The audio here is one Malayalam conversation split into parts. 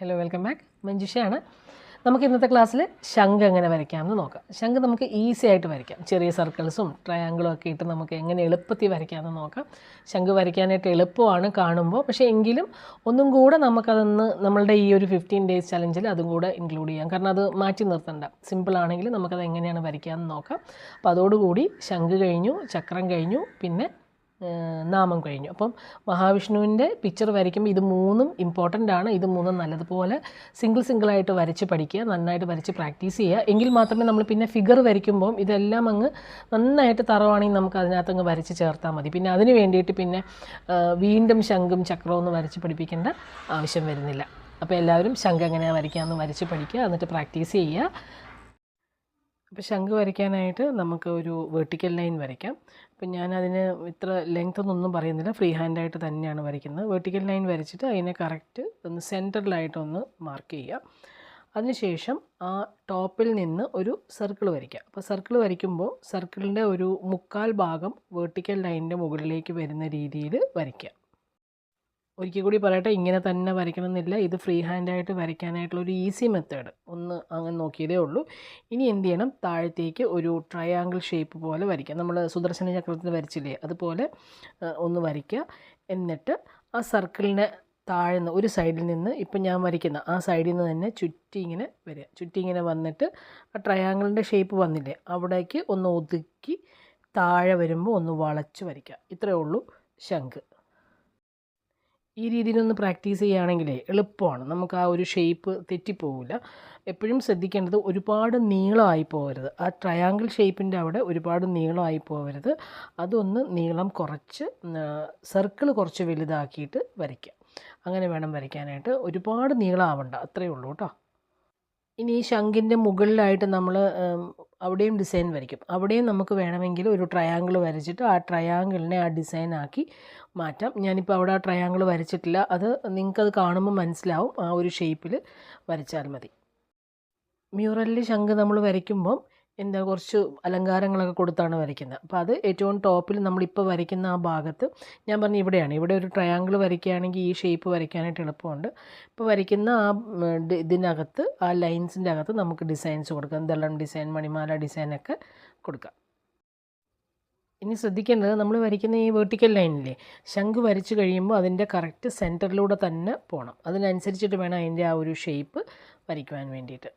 Hello welcome back മഞ്ജുഷയാണ്. നമുക്ക് ഇന്നത്തെ ക്ലാസ്സിൽ ശംഖ് എങ്ങനെ വരയ്ക്കാമെന്ന് നോക്കാം. ശംഖ് നമുക്ക് ഈസി ആയിട്ട് വരയ്ക്കാം. ചെറിയ സർക്കിൾസും ട്രയാങ്കിളും ഒക്കെ ഇട്ട് നമുക്ക് എങ്ങനെ എളുപ്പത്തിൽ വരയ്ക്കാമെന്ന് നോക്കാം. ശംഖ് വരയ്ക്കാനായിട്ട് എളുപ്പമാണ് കാണുമ്പോൾ. പക്ഷേ എങ്കിലും ഒന്നും കൂടെ നമുക്കതൊന്ന് നമ്മളുടെ ഈ ഒരു ഫിഫ്റ്റീൻ ഡേയ്സ് ചലഞ്ചിൽ അതും കൂടെ ഇൻക്ലൂഡ് ചെയ്യാം. കാരണം അത് മാറ്റി നിർത്തണ്ട. സിമ്പിൾ ആണെങ്കിൽ നമുക്കത് എങ്ങനെയാണ് വരയ്ക്കാമെന്ന് നോക്കാം. അപ്പോൾ അതോടുകൂടി ശംഖ് കഴിഞ്ഞു ചക്രം കഴിഞ്ഞു പിന്നെ നാമം കഴിഞ്ഞു. അപ്പം മഹാവിഷ്ണുവിന്റെ പിക്ചർ വരയ്ക്കുമ്പോൾ ഇത് മൂന്നും ഇമ്പോർട്ടന്റ് ആണ്. ഇത് മൂന്നും നല്ലതുപോലെ സിംഗിൾ സിംഗിളായിട്ട് വരച്ച് പഠിക്കുക നന്നായിട്ട് വരച്ച് പ്രാക്ടീസ് ചെയ്യുക. എങ്കിൽ മാത്രമേ നമ്മൾ പിന്നെ ഫിഗർ വരയ്ക്കുമ്പോൾ ഇതെല്ലാം അങ്ങ് നന്നായിട്ട് തറവാണെങ്കിൽ നമുക്ക് അതിനകത്ത് അങ്ങ് വരച്ച് ചേർത്താൽ മതി. പിന്നെ അതിന് വേണ്ടിയിട്ട് പിന്നെ വീണ്ടും ശംഖും ചക്രവും ഒന്നും വരച്ച് പഠിപ്പിക്കേണ്ട ആവശ്യം വരുന്നില്ല. അപ്പോൾ എല്ലാവരും ശംഖ് എങ്ങനെയാണ് വരയ്ക്കാമെന്ന് വരച്ച് പഠിക്കുക എന്നിട്ട് പ്രാക്ടീസ് ചെയ്യുക. അപ്പോൾ ശംഖ് വരയ്ക്കാനായിട്ട് നമുക്ക് ഒരു വെർട്ടിക്കൽ ലൈൻ വരയ്ക്കാം. അപ്പം ഞാനതിന് ഇത്ര ലെങ്ത് ഒന്നും പറയുന്നില്ല ഫ്രീ ഹാൻഡായിട്ട് തന്നെയാണ് വരയ്ക്കുന്നത്. വെർട്ടിക്കൽ ലൈൻ വരച്ചിട്ട് അതിനെ കറക്റ്റ് ഒന്ന് സെന്ററിലായിട്ടൊന്ന് മാർക്ക് ചെയ്യുക. അതിനുശേഷം ആ ടോപ്പിൽ നിന്ന് ഒരു സർക്കിൾ വരയ്ക്കുക. അപ്പോൾ സർക്കിൾ വരയ്ക്കുമ്പോൾ സർക്കിളിന്റെ ഒരു മുക്കാൽ ഭാഗം വെർട്ടിക്കൽ ലൈനിന്റെ മുകളിലേക്ക് വരുന്ന രീതിയിൽ വരയ്ക്കുക. ഒരിക്കൽ കൂടി പറയട്ടെ ഇങ്ങനെ തന്നെ വരയ്ക്കണമെന്നില്ല. ഇത് ഫ്രീ ഹാൻഡായിട്ട് വരയ്ക്കാനായിട്ടുള്ള ഒരു ഈസി മെത്തേഡ് ഒന്ന് അങ്ങനെ നോക്കിയതേ ഉള്ളൂ. ഇനി എന്ത് ചെയ്യണം? താഴത്തേക്ക് ഒരു ട്രയാങ്കിൾ ഷേപ്പ് പോലെ വരയ്ക്കുക നമ്മൾ സുദർശന ചക്രത്തിൽ വരച്ചില്ലേ? അതുപോലെ ഒന്ന് വരയ്ക്കുക. എന്നിട്ട് ആ സർക്കിളിനെ താഴ്ന്ന് ഒരു സൈഡിൽ നിന്ന് ഇപ്പം ഞാൻ വരയ്ക്കുന്ന ആ സൈഡിൽ നിന്ന് തന്നെ ചുറ്റി ഇങ്ങനെ വരിക. ചുറ്റി ഇങ്ങനെ വന്നിട്ട് ആ ട്രയാങ്കിളിന്റെ ഷേപ്പ് വന്നില്ലേ? അവിടേക്ക് ഒന്ന് ഒതുക്കി താഴെ വരുമ്പോൾ ഒന്ന് വളച്ച് വരയ്ക്കുക. ഇത്രയേ ഉള്ളൂ ശംഖ്. ഈ രീതിയിലൊന്ന് പ്രാക്ടീസ് ചെയ്യുകയാണെങ്കിൽ എളുപ്പമാണ്. നമുക്ക് ആ ഒരു ഷേപ്പ് തെറ്റിപ്പോവില്ല. എപ്പോഴും ശ്രദ്ധിക്കേണ്ടത് ഒരുപാട് നീളമായി പോകരുത്. ആ ട്രയാങ്കിൾ ഷേപ്പിന്റെ അവിടെ ഒരുപാട് നീളമായി പോകരുത്. അതൊന്ന് നീളം കുറച്ച് സർക്കിൾ കുറച്ച് വലുതാക്കിയിട്ട് വരയ്ക്കുക. അങ്ങനെ വേണം വരയ്ക്കാനായിട്ട്. ഒരുപാട് നീളമാവണ്ട അത്രയേ ഉള്ളൂ കേട്ടോ. ഇനി ഈ ശംഖിന്റെ മുകളിലായിട്ട് നമ്മൾ അവിടെയും ഡിസൈൻ വരയ്ക്കും. അവിടെയും നമുക്ക് വേണമെങ്കിൽ ഒരു ട്രയാങ്കിൾ വരച്ചിട്ട് ആ ട്രയാങ്കിളിനെ ആ ഡിസൈൻ ആക്കി മാറ്റാം. ഞാനിപ്പോൾ അവിടെ ആ ട്രയാങ്കിൾ വരച്ചിട്ടില്ല. അത് നിങ്ങൾക്കത് കാണുമ്പോൾ മനസ്സിലാവും. ആ ഒരു ഷേപ്പിൽ വരച്ചാൽ മതി. മ്യൂറലിൽ ശംഖ് നമ്മൾ വരയ്ക്കുമ്പം എന്താ കുറച്ച് അലങ്കാരങ്ങളൊക്കെ കൊടുത്താണ് വരയ്ക്കുന്നത്. അപ്പോൾ അത് ഏറ്റവും ടോപ്പിൽ നമ്മളിപ്പോൾ വരയ്ക്കുന്ന ആ ഭാഗത്ത് ഞാൻ പറഞ്ഞു ഇവിടെയാണ്. ഇവിടെ ഒരു ട്രയാങ്കിൾ വരയ്ക്കുകയാണെങ്കിൽ ഈ ഷേപ്പ് വരയ്ക്കാനായിട്ട് എളുപ്പമുണ്ട്. ഇപ്പോൾ വരയ്ക്കുന്ന ആ ഇതിനകത്ത് ആ ലൈൻസിന്റെ അകത്ത് നമുക്ക് ഡിസൈൻസ് കൊടുക്കാം. ദളം ഡിസൈൻ മണിമാല ഡിസൈനൊക്കെ കൊടുക്കാം. ഇനി ശ്രദ്ധിക്കേണ്ടത് നമ്മൾ വരയ്ക്കുന്ന ഈ വെർട്ടിക്കൽ ലൈനില്ലേ ശംഖ് വരച്ചു കഴിയുമ്പോൾ അതിന്റെ കറക്റ്റ് സെന്ററിലൂടെ തന്നെ പോകണം അതിനനുസരിച്ചിട്ട് വേണം അതിന്റെ ആ ഒരു ഷേപ്പ് വരയ്ക്കുവാൻ വേണ്ടിയിട്ട്.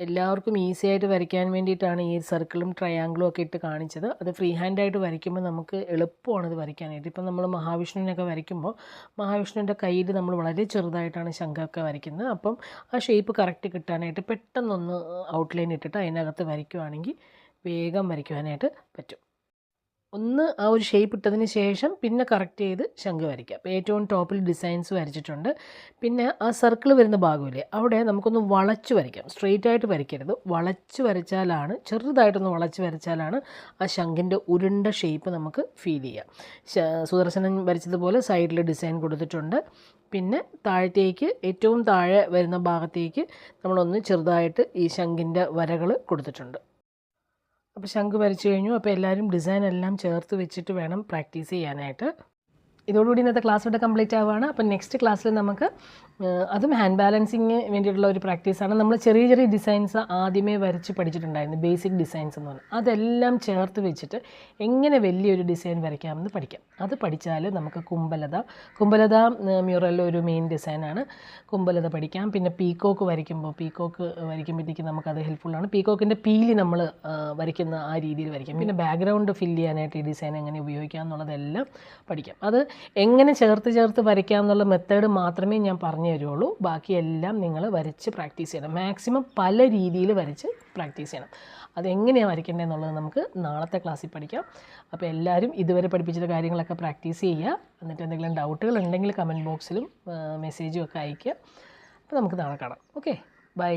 എല്ലാവർക്കും ഈസി ആയിട്ട് വരയ്ക്കാൻ വേണ്ടിയിട്ടാണ് ഈ സർക്കിളും ട്രയാങ്കിളും ഒക്കെ ഇട്ട് കാണിച്ചത്. അത് ഫ്രീ ഹാൻഡായിട്ട് വരയ്ക്കുമ്പോൾ നമുക്ക് എളുപ്പമാണ് ഇത് വരയ്ക്കാനായിട്ട്. ഇപ്പം നമ്മൾ മഹാവിഷ്ണുവിനൊക്കെ വരയ്ക്കുമ്പോൾ മഹാവിഷ്ണുവിന്റെ കയ്യിൽ നമ്മൾ വളരെ ചെറുതായിട്ടാണ് ശംഖമൊക്കെ വരയ്ക്കുന്നത്. അപ്പം ആ ഷേപ്പ് കറക്റ്റ് കിട്ടാനായിട്ട് പെട്ടെന്നൊന്ന് ഔട്ട്ലൈൻ ഇട്ടിട്ട് അതിനകത്ത് വരയ്ക്കുവാണെങ്കിൽ വേഗം വരയ്ക്കുവാനായിട്ട് പറ്റും. ഒന്ന് ആ ഒരു ഷേപ്പ് ഇട്ടതിന് ശേഷം പിന്നെ കറക്റ്റ് ചെയ്ത് ശംഖ് വരയ്ക്കുക. അപ്പോൾ ഏറ്റവും ടോപ്പിൽ ഡിസൈൻസ് വരച്ചിട്ടുണ്ട്. പിന്നെ ആ സർക്കിൾ വരുന്ന ഭാഗമില്ലേ അവിടെ നമുക്കൊന്ന് വളച്ച് വരയ്ക്കാം. സ്ട്രെയിറ്റ് ആയിട്ട് വരയ്ക്കരുത്. വളച്ച് വരച്ചാലാണ് ചെറുതായിട്ടൊന്ന് വളച്ച് വരച്ചാലാണ് ആ ശംഖിന്റെ ഉരുണ്ട ഷേപ്പ് നമുക്ക് ഫീൽ ചെയ്യാം സുദർശനം വരച്ചതുപോലെ സൈഡിൽ ഡിസൈൻ കൊടുത്തിട്ടുണ്ട്. പിന്നെ താഴത്തേക്ക് ഏറ്റവും താഴെ വരുന്ന ഭാഗത്തേക്ക് നമ്മളൊന്ന് ചെറുതായിട്ട് ഈ ശംഖിന്റെ വരകൾ കൊടുത്തിട്ടുണ്ട്. അപ്പോൾ ശംഖ് വരച്ചു കഴിഞ്ഞു. അപ്പോൾ എല്ലാവരും ഡിസൈൻ എല്ലാം ചേർത്ത് വെച്ചിട്ട് വേണം പ്രാക്ടീസ് ചെയ്യാനായിട്ട്. ഇതോടുകൂടി ഇന്നത്തെ ക്ലാസ് ഇവിടെ കംപ്ലീറ്റ് ആവുകയാണ്. അപ്പം നെക്സ്റ്റ് ക്ലാസ്സിൽ നമുക്ക് അതും ഹാൻഡ് ബാലൻസിങ് വേണ്ടിയിട്ടുള്ള ഒരു പ്രാക്ടീസാണ് നമ്മൾ ചെറിയ ചെറിയ ഡിസൈൻസ് ആദ്യമേ വരച്ച് പഠിച്ചിട്ടുണ്ടായിരുന്നു ബേസിക് ഡിസൈൻസ് എന്ന് പറഞ്ഞാൽ അതെല്ലാം ചേർത്ത് വെച്ചിട്ട് എങ്ങനെ വലിയൊരു ഡിസൈൻ വരയ്ക്കാമെന്ന് പഠിക്കാം. അത് പഠിച്ചാൽ നമുക്ക് കുമ്പലത കുമ്പലത മ്യൂറലിലെ ഒരു മെയിൻ ഡിസൈനാണ് കുമ്പലത പഠിക്കാം. പിന്നെ പീക്കോക്ക് വരയ്ക്കുമ്പോൾ പീക്കോക്ക് വരയ്ക്കുമ്പോഴത്തേക്ക് നമുക്കത് ഹെൽപ്ഫുള്ളാണ് പീക്കോക്കിന്റെ പീലി നമ്മൾ വരയ്ക്കുന്ന ആ രീതിയിൽ വരയ്ക്കാം. പിന്നെ ബാക്ക്ഗ്രൗണ്ട് ഫില്ല് ചെയ്യാനായിട്ട് ഈ ഡിസൈൻ എങ്ങനെ ഉപയോഗിക്കാം എന്നുള്ളതെല്ലാം പഠിക്കാം. അത് എങ്ങനെ ചേർത്ത് ചേർത്ത് വരയ്ക്കാം എന്നുള്ള മെത്തേഡ് മാത്രമേ ഞാൻ പറഞ്ഞു തരുള്ളൂ. ബാക്കിയെല്ലാം നിങ്ങൾ വരച്ച് പ്രാക്ടീസ് ചെയ്യണം. മാക്സിമം പല രീതിയിൽ വരച്ച് പ്രാക്ടീസ് ചെയ്യണം. അതെങ്ങനെയാണ് വരയ്ക്കേണ്ടത് എന്നുള്ളത് നമുക്ക് നാളത്തെ ക്ലാസ്സിൽ പഠിക്കാം. അപ്പോൾ എല്ലാവരും ഇതുവരെ പഠിപ്പിച്ച കാര്യങ്ങളൊക്കെ പ്രാക്ടീസ് ചെയ്യുക. എന്നിട്ട് എന്തെങ്കിലും ഡൗട്ടുകൾ ഉണ്ടെങ്കിൽ കമന്റ് ബോക്സിലും മെസ്സേജും ഒക്കെ അയയ്ക്കുക. അപ്പോൾ നമുക്ക് നാളെ കാണാം. Okay bye